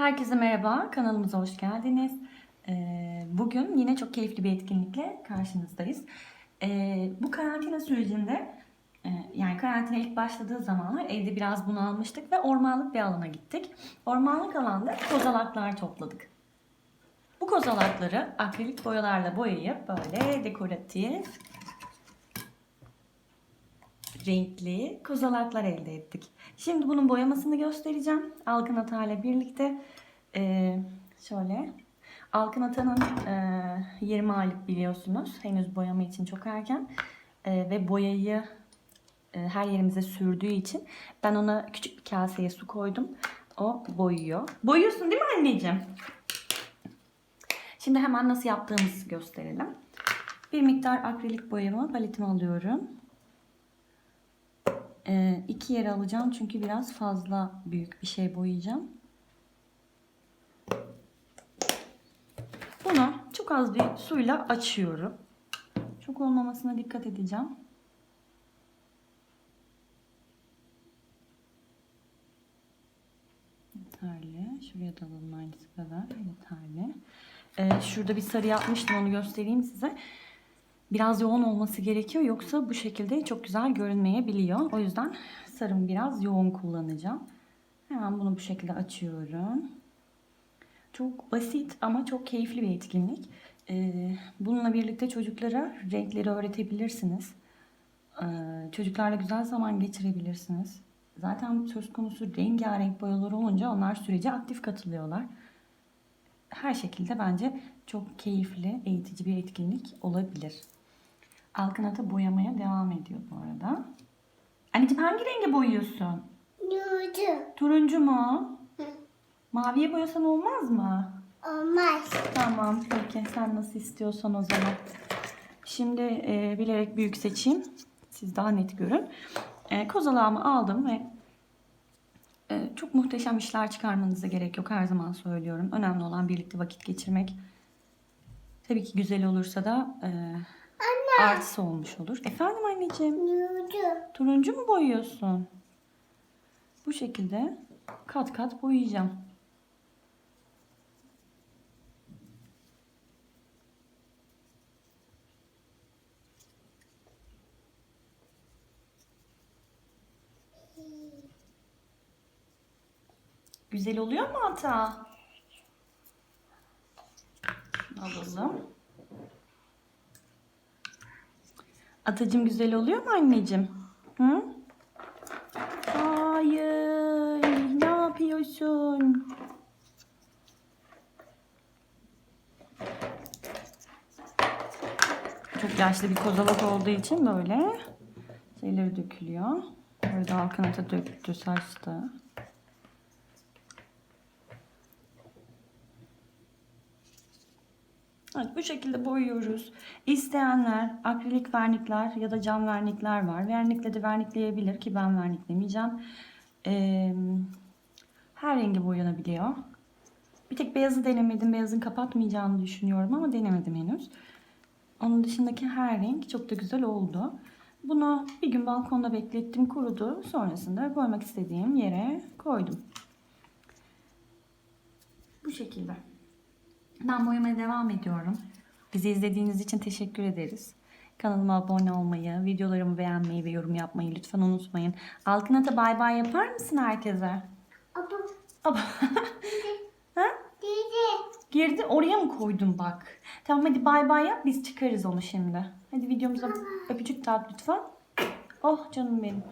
Herkese merhaba, kanalımıza hoş geldiniz. Ee, Bugün yine çok keyifli bir etkinlikle karşınızdayız. Ee, Bu karantina sürecinde, e, yani karantina ilk başladığı zamanlar evde biraz bunalmıştık ve ormanlık bir alana gittik. Ormanlık alanda kozalaklar topladık. Bu kozalakları akrilik boyalarla boyayıp böyle dekoratif, renkli kozalaklar elde ettik. Şimdi bunun boyamasını göstereceğim. Alkın Ata ile birlikte Ee, şöyle. Alkın Ata'nın e, 20 aylık biliyorsunuz. Henüz boyama için çok erken. E, ve boyayı e, her yerimize sürdüğü için ben ona küçük bir kaseye su koydum. O boyuyor. Boyuyorsun değil mi anneciğim? Şimdi hemen nasıl yaptığımızı gösterelim. Bir miktar akrilik boyamı paletime alıyorum. Ee, iki yere alacağım çünkü biraz fazla büyük bir şey boyayacağım. Bunu çok az bir suyla açıyorum. Çok olmamasına dikkat edeceğim. Yeterli. Şuraya da alalım aynısı kadar. Yeterli. Ee, şurada bir sarı yapmıştım onu göstereyim size. Biraz yoğun olması gerekiyor yoksa bu şekilde çok güzel görünmeyebiliyor. O yüzden sarımı biraz yoğun kullanacağım. Hemen bunu bu şekilde açıyorum. Çok basit ama çok keyifli bir etkinlik. Ee, bununla birlikte çocuklara renkleri öğretebilirsiniz. Ee, çocuklarla güzel zaman geçirebilirsiniz. Zaten söz konusu rengarenk boyalar olunca onlar sürece aktif katılıyorlar. Her şekilde bence çok keyifli, eğitici bir etkinlik olabilir. Alkın Ata boyamaya devam ediyor bu arada. Anneciğim hangi renge boyuyorsun? Yürüdü. Turuncu mu? Maviye boyasan olmaz mı? Olmaz. Tamam peki sen nasıl istiyorsan o zaman. Şimdi e, bilerek büyük seçeyim. Siz daha net görün. E, kozalağımı aldım ve e, çok muhteşem işler çıkarmanıza gerek yok. Her zaman söylüyorum. Önemli olan birlikte vakit geçirmek. Tabii ki güzel olursa da e, artısı olmuş olur. Efendim anneciğim? Yürüdü. Turuncu mu boyuyorsun? Bu şekilde kat kat boyayacağım. Güzel oluyor mu ata? Alalım. Atacım güzel oluyor mu anneciğim? Hı? Hayır. Ne yapıyorsun? Çok yaşlı bir kozalak olduğu için böyle şeyleri dökülüyor. Böyle halkın ata döktü, saçtı. Evet, bu şekilde boyuyoruz. İsteyenler akrilik vernikler ya da cam vernikler var. Vernikle de vernikleyebilir ki ben verniklemeyeceğim. Ee, her rengi boyanabiliyor. Bir tek beyazı denemedim. Beyazın kapatmayacağını düşünüyorum ama denemedim henüz. Onun dışındaki her renk çok da güzel oldu. Bunu bir gün balkonda beklettim, kurudu. Sonrasında koymak istediğim yere koydum. Bu şekilde. Ben boyamaya devam ediyorum. Bizi izlediğiniz için teşekkür ederiz. Kanalıma abone olmayı, videolarımı beğenmeyi ve yorum yapmayı lütfen unutmayın. Alkın Ata bay bay yapar mısın herkese? Ama Aba. ha? dedi. Girdi oraya mı koydun bak? Tamam hadi bay bay yap biz çıkarız onu şimdi. Hadi videomuza öpücük dağıt lütfen. Oh canım benim.